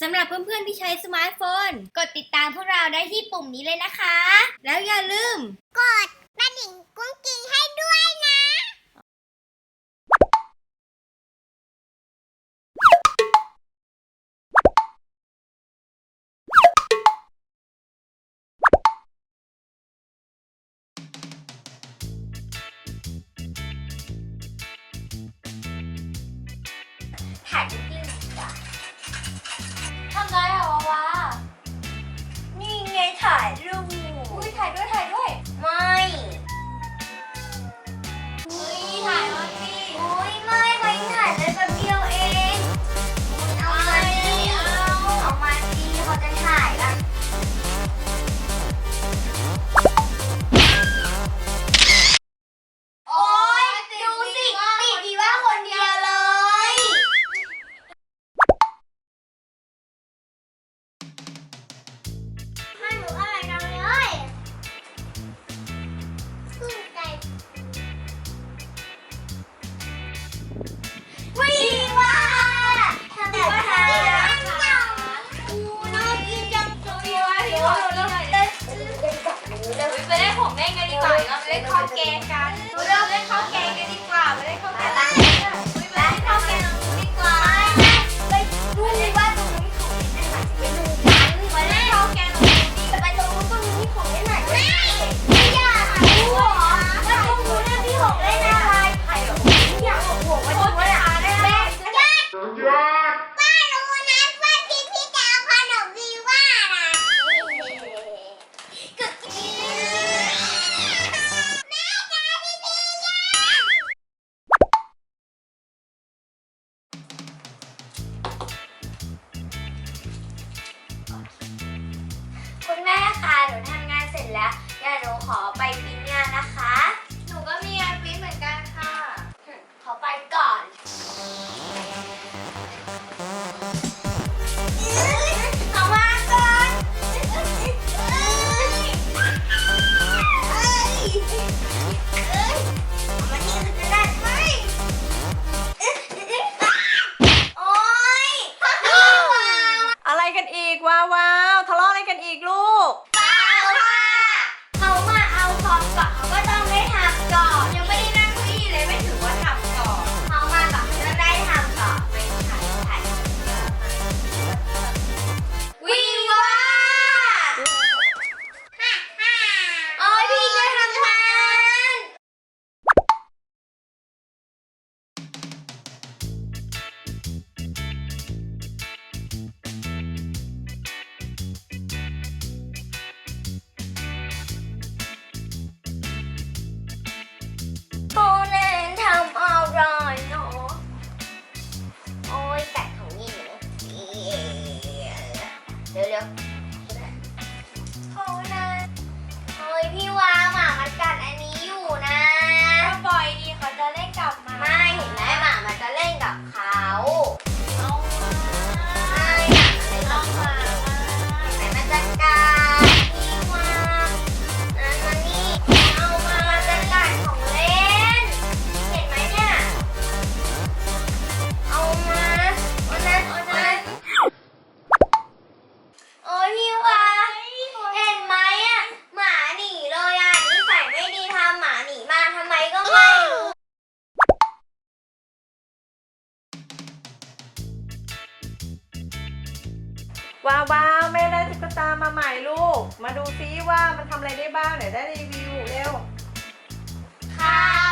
สำหรับเพื่อนๆที่ใช้สมาร์ทโฟน กดติดตามพวกเราได้ที่ปุ่มนี้เลยนะคะ แล้วอย่าลืม กดกระดิ่งกุ้งกิ้งให้ด้วยนะ ถ่ายคลิ Bye. ว้าวแม่ได้ตุ๊กตามาใหม่ลูก มาดูซิว่ามันทำอะไรได้บ้างไหนได้รีวิวเร็วค่ะ